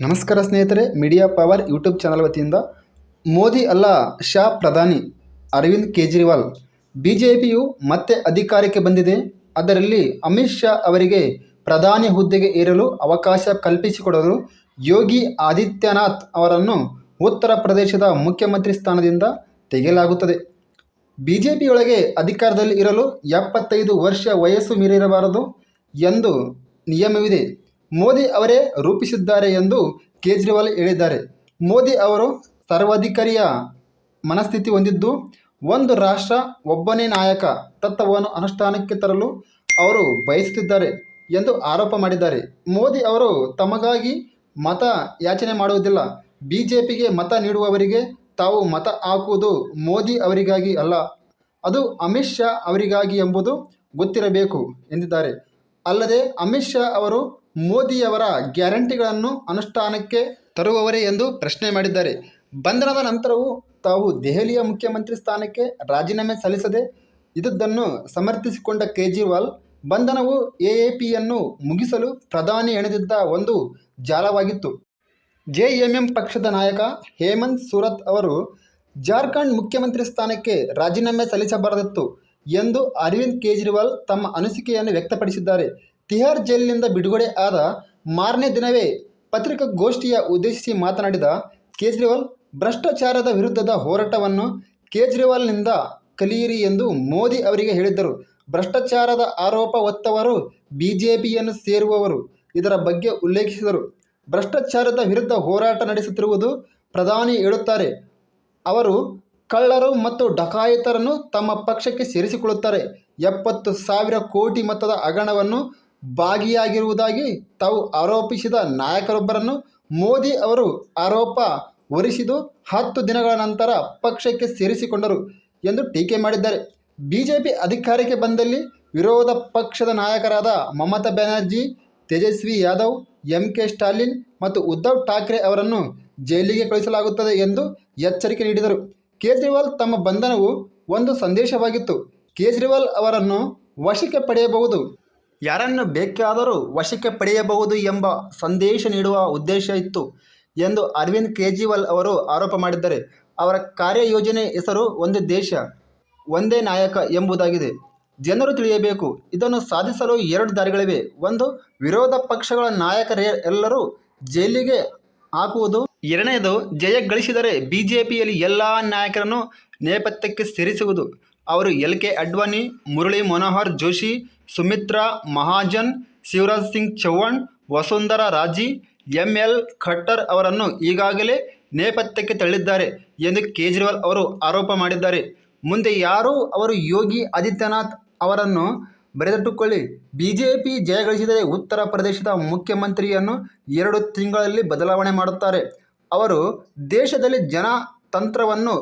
ನಮಸ್ಕಾರ ಸ್ನೇಹಿತರೆ media power YouTube channel ವತಿಯಿಂದ ಮೋದಿ ಅಲ್ಲ, ಶಾ ಪ್ರಧಾನಿ Arvind Kejriwal. B J PU ಮತ್ತೆ ಅಧಿಕಾರಕ್ಕೆ ಬಂದಿದೆ. ಅದರಲ್ಲಿ ಅಮಿತ್ ಶಾ ಅವರಿಗೆ ಪ್ರಧಾನಿ ಹುದ್ದೆಗೆ ಏರಲು ಅವಕಾಶ ಕಲ್ಪಿಸಿಕೊಡಲು ಯೋಗಿ ಆದಿತ್ಯನಾಥ್ ಅವರನ್ನು ಉತ್ತರ ಪ್ರದೇಶದ ಮುಖ್ಯಮಂತ್ರಿ ಸ್ಥಾನದಿಂದ ತೆಗೆಯಲಾಗುತ್ತದೆ. ಬಿ ಜೆ ಪಿಯೊಳಗೆ ಅಧಿಕಾರದಲ್ಲಿ ಇರಲು ಎಪ್ಪತ್ತೈದು ವರ್ಷ ವಯಸ್ಸು ಮೀರಿರಬಾರದು ಎಂದು ನಿಯಮವಿದೆ. ಮೋದಿ ಅವರೇ ರೂಪಿಸಿದ್ದಾರೆ ಎಂದು ಕೇಜ್ರಿವಾಲ್ ಹೇಳಿದ್ದಾರೆ. ಮೋದಿ ಅವರು ಸರ್ವಾಧಿಕಾರಿಯ ಮನಸ್ಥಿತಿ ಹೊಂದಿದ್ದು, ಒಂದು ರಾಷ್ಟ್ರ ಒಬ್ಬನೇ ನಾಯಕ ತತ್ವವನ್ನು ಅನುಷ್ಠಾನಕ್ಕೆ ತರಲು ಅವರು ಬಯಸುತ್ತಿದ್ದಾರೆ ಎಂದು ಆರೋಪ ಮಾಡಿದ್ದಾರೆ. ಮೋದಿ ಅವರು ತಮಗಾಗಿ ಮತ ಯಾಚನೆ ಮಾಡುವುದಿಲ್ಲ. ಬಿ ಜೆ ಮತ ನೀಡುವವರಿಗೆ ತಾವು ಮತ ಹಾಕುವುದು ಮೋದಿ ಅವರಿಗಾಗಿ ಅಲ್ಲ, ಅದು ಅಮಿತ್ ಶಾ ಅವರಿಗಾಗಿ ಎಂಬುದು ಗೊತ್ತಿರಬೇಕು ಎಂದಿದ್ದಾರೆ. ಅಲ್ಲದೆ ಅಮಿತ್ ಶಾ ಅವರು ಮೋದಿಯವರ ಗ್ಯಾರಂಟಿಗಳನ್ನು ಅನುಷ್ಠಾನಕ್ಕೆ ತರುವವರೇ ಎಂದು ಪ್ರಶ್ನೆ ಮಾಡಿದ್ದಾರೆ. ಬಂಧನದ ನಂತರವೂ ತಾವು ದೆಹಲಿಯ ಮುಖ್ಯಮಂತ್ರಿ ಸ್ಥಾನಕ್ಕೆ ರಾಜೀನಾಮೆ ಸಲ್ಲಿಸದೆ ಇದ್ದುದನ್ನು ಸಮರ್ಥಿಸಿಕೊಂಡ ಕೇಜ್ರಿವಾಲ್, ಬಂಧನವು ಎ ಎ ಪಿಯನ್ನು ಮುಗಿಸಲು ಪ್ರಧಾನಿ ಎಣೆದಿದ್ದ ಒಂದು ಜಾಲವಾಗಿತ್ತು. ಜೆಎಂಎಂ ಪಕ್ಷದ ನಾಯಕ ಹೇಮಂತ್ ಸೂರತ್ ಅವರು, ಜಾರ್ಖಂಡ್ ಮುಖ್ಯಮಂತ್ರಿ ಸ್ಥಾನಕ್ಕೆ ರಾಜೀನಾಮೆ ಸಲ್ಲಿಸಬಾರದಿತ್ತು ಎಂದು ಅರವಿಂದ್ ಕೇಜ್ರಿವಾಲ್ ತಮ್ಮ ಅನಿಸಿಕೆಯನ್ನು ವ್ಯಕ್ತಪಡಿಸಿದ್ದಾರೆ. ತಿಹಾರ್ ಜೈಲಿನಿಂದ ಬಿಡುಗಡೆ ಆದ ಮಾರನೇ ದಿನವೇ ಪತ್ರಿಕಾಗೋಷ್ಠಿಯ ಉದ್ದೇಶಿಸಿ ಮಾತನಾಡಿದ ಕೇಜ್ರಿವಾಲ್, ಭ್ರಷ್ಟಾಚಾರದ ವಿರುದ್ಧದ ಹೋರಾಟವನ್ನು ಕೇಜ್ರಿವಾಲ್ನಿಂದ ಕಲಿಯಿರಿ ಎಂದು ಮೋದಿ ಅವರಿಗೆ ಹೇಳಿದ್ದರು. ಭ್ರಷ್ಟಾಚಾರದ ಆರೋಪ ಹೊತ್ತವರು ಬಿಜೆಪಿಯನ್ನು ಸೇರುವವರು ಇದರ ಬಗ್ಗೆ ಉಲ್ಲೇಖಿಸಿದರು. ಭ್ರಷ್ಟಾಚಾರದ ವಿರುದ್ಧ ಹೋರಾಟ ನಡೆಸುತ್ತಿರುವುದು ಪ್ರಧಾನಿ ಹೇಳುತ್ತಾರೆ. ಅವರು ಕಳ್ಳರು ಮತ್ತು ಡಕಾಯಿತರನ್ನು ತಮ್ಮ ಪಕ್ಷಕ್ಕೆ ಸೇರಿಸಿಕೊಳ್ಳುತ್ತಾರೆ. ಎಪ್ಪತ್ತು ಸಾವಿರ ಕೋಟಿ ಮೊತ್ತದ ಹಗರಣವನ್ನು ಭಾಗಿಯಾಗಿರುವುದಾಗಿ ತಾವು ಆರೋಪಿಸಿದ ನಾಯಕರೊಬ್ಬರನ್ನು ಮೋದಿ ಅವರು ಆರೋಪ ಹೊರಿಸಿದು ಹತ್ತು ದಿನಗಳ ನಂತರ ಪಕ್ಷಕ್ಕೆ ಸೇರಿಸಿಕೊಂಡರು ಎಂದು ಟೀಕೆ ಮಾಡಿದ್ದಾರೆ. ಬಿಜೆಪಿ ಅಧಿಕಾರಕ್ಕೆ ಬಂದಲ್ಲಿ ವಿರೋಧ ಪಕ್ಷದ ನಾಯಕರಾದ ಮಮತಾ ಬ್ಯಾನರ್ಜಿ, ತೇಜಸ್ವಿ ಯಾದವ್ ಎಂ ಕೆ ಸ್ಟಾಲಿನ್ ಮತ್ತು ಉದ್ಧವ್ ಠಾಕ್ರೆ ಅವರನ್ನು ಜೈಲಿಗೆ ಕಳುಹಿಸಲಾಗುತ್ತದೆ ಎಂದು ಎಚ್ಚರಿಕೆ ನೀಡಿದರು. ಕೇಜ್ರಿವಾಲ್ ತಮ್ಮ ಬಂಧನವು ಒಂದು ಸಂದೇಶವಾಗಿತ್ತು. ಕೇಜ್ರಿವಾಲ್ ಅವರನ್ನು ವಶಕ್ಕೆ ಪಡೆಯಬಹುದು. ಯಾರನ್ನು ಬೇಕಾದರೂ ವಶಕ್ಕೆ ಪಡೆಯಬಹುದು ಎಂಬ ಸಂದೇಶ ನೀಡುವ ಉದ್ದೇಶ ಇತ್ತು ಎಂದು ಅರವಿಂದ್ ಕೇಜ್ರಿವಾಲ್ ಅವರು ಆರೋಪ ಮಾಡಿದ್ದಾರೆ. ಅವರ ಕಾರ್ಯಯೋಜನೆ ಹೆಸರು ಒಂದೇ ದೇಶ, ಒಂದೇ ನಾಯಕ ಎಂಬುದಾಗಿದೆ. ಜನರು ತಿಳಿಯಬೇಕು, ಇದನ್ನು ಸಾಧಿಸಲು ಎರಡು ದಾರಿಗಳಿವೆ. ಒಂದು, ವಿರೋಧ ಪಕ್ಷಗಳ ನಾಯಕರೇ ಎಲ್ಲರೂ ಜೈಲಿಗೆ ಹಾಕುವುದು. ಎರಡನೆಯದು ಜಯ ಗಳಿಸಿದರೆ ಬಿಜೆಪಿಯಲ್ಲಿ ಎಲ್ಲ ನಾಯಕರನ್ನು ನೇಪಥ್ಯಕ್ಕೆ ಸೇರಿಸುವುದು. ಅವರು L K Advani, Murli Manohar Joshi, Sumitra Mahajan, Shivraj Singh Chouhan, Vasundhara Raje, M L Khattar ಅವರನ್ನು ಈಗಾಗಲೇ ನೇಪಥ್ಯಕ್ಕೆ ತಳ್ಳಿದ್ದಾರೆ ಎಂದು ಕೇಜ್ರಿವಾಲ್ ಅವರು ಆರೋಪ ಮಾಡಿದ್ದಾರೆ. ಮುಂದೆ ಯಾರು ಅವರು ಯೋಗಿ ಆದಿತ್ಯನಾಥ್ ಅವರನ್ನು ಬರೆದಿಟ್ಟುಕೊಳ್ಳಿ? ಬಿ ಜೆ ಪಿ ಜಯಗಳಿಸಿದರೆ ಉತ್ತರ ಪ್ರದೇಶದ ಮುಖ್ಯಮಂತ್ರಿಯನ್ನು ಎರಡು ತಿಂಗಳಲ್ಲಿ ಬದಲಾವಣೆ ಮಾಡುತ್ತಾರೆ. ಅವರು ದೇಶದಲ್ಲಿ ಜನತಂತ್ರವನ್ನು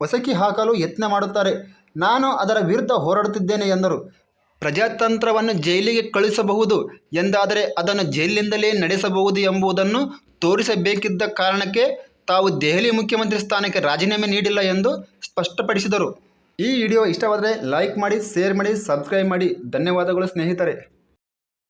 ಹೊಸಕಿ ಹಾಕಲು ಯತ್ನ ಮಾಡುತ್ತಾರೆ. ನಾನು ಅದರ ವಿರುದ್ಧ ಹೋರಾಡುತ್ತಿದ್ದೇನೆ ಎಂದರು. ಪ್ರಜಾತಂತ್ರವನ್ನು ಜೈಲಿಗೆ ಕಳುಹಿಸಬಹುದು, ಎಂದಾದರೆ ಅದನ್ನು ಜೈಲಿನಿಂದಲೇ ನಡೆಸಬಹುದು ಎಂಬುದನ್ನು ತೋರಿಸಬೇಕಿದ್ದ ಕಾರಣಕ್ಕೆ ತಾವು ದೆಹಲಿ ಮುಖ್ಯಮಂತ್ರಿ ಸ್ಥಾನಕ್ಕೆ ರಾಜೀನಾಮೆ ನೀಡಿಲ್ಲ ಎಂದು ಸ್ಪಷ್ಟಪಡಿಸಿದರು. ಈ ವಿಡಿಯೋ ಇಷ್ಟವಾದರೆ ಲೈಕ್ ಮಾಡಿ, ಶೇರ್ ಮಾಡಿ, ಸಬ್ಸ್ಕ್ರೈಬ್ ಮಾಡಿ. ಧನ್ಯವಾದಗಳು ಸ್ನೇಹಿತರೆ.